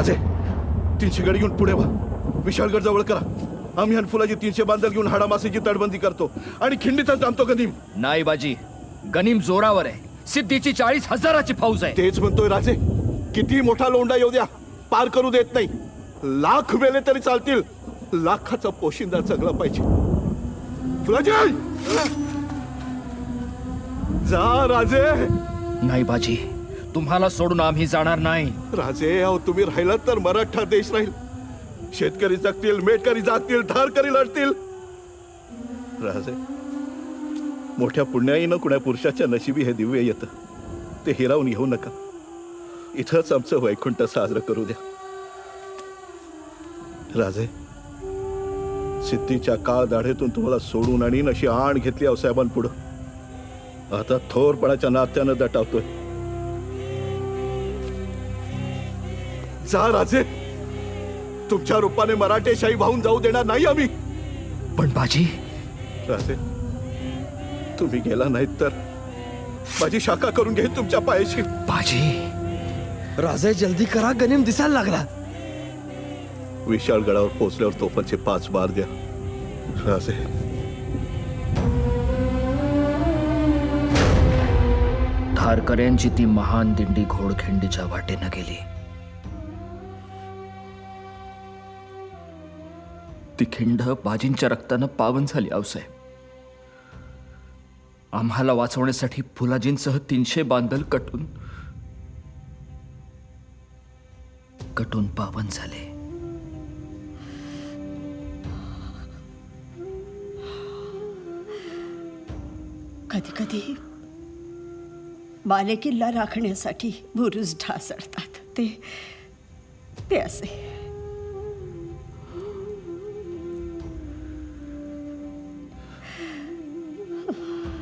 राजे तीनशे गडी घेऊन पुढे वा विशाळगड जवळ करा. आम्ही हनफुलाची तीनशे बांधल घेऊन हाडामासीची तडबंदी करतो. आणि खिंडीतच थांबतो कदीम नाही बाजी गनीम जोरावर आहे. सिद्धीची चाळीस हजाराची फौज आहे. तेच म्हणतोय राजे. किती मोठा लोंडा येऊ द्या. पार करू देत नाही. लाख वेले तरी चालतील. लाखाचा पोशिंदा जगला पाहिजे. जा राजे! नाही बाजी तुम्हाला सोडून आम्ही जाणार नाही. राजे अहो तुम्ही राहिलात तर मराठा देश राहील. शेतकरी जगतील मेटकरी जागतील ठारकरी लढतील. राजे मोठ्या पुण्याईनं कुण्या पुरुषाच्या नशिबी हे दिव्य येतं. ते हिरावून घेऊ नका. इथंच आमचं वैकुंठ साजरं करू द्या. राजे सिद्धीच्या काळ दाढेतून तुम्हाला सोडून आणि अशी आण घेतली अवसाहेबांपुढं आता थोरपणाच्या नात्यानं दटावतोय. जा राजे तुमच्या रूपाने मराठेशाही वाहून जाऊ देणार नाही आम्ही. पण बाजी राजे तुम्ही गेला नाहीत तर? माझी शाखा करून घेईन तुमच्या पायाशी. बाजी राजे जल्दी करा गनीम दिसायला लागला. विशाळ गडावर पोहोचल्यावर तोफांचे पाच बार द्या. राजे. ठारकऱ्यांची ती महान दिंडी घोडखिंडीच्या वाटेनं गेली. ती खिंड बाजींच्या रक्तानं पावन झाली आवसाहेब. आम्हाला वाचवण्यासाठी फुलाजींसह तीनशे बांधल कटून कटून पावन झाले. कधी कधी बालेकिल्ला राखण्यासाठी बुरुज ढासळतात. ते ते असे Ha ha ha.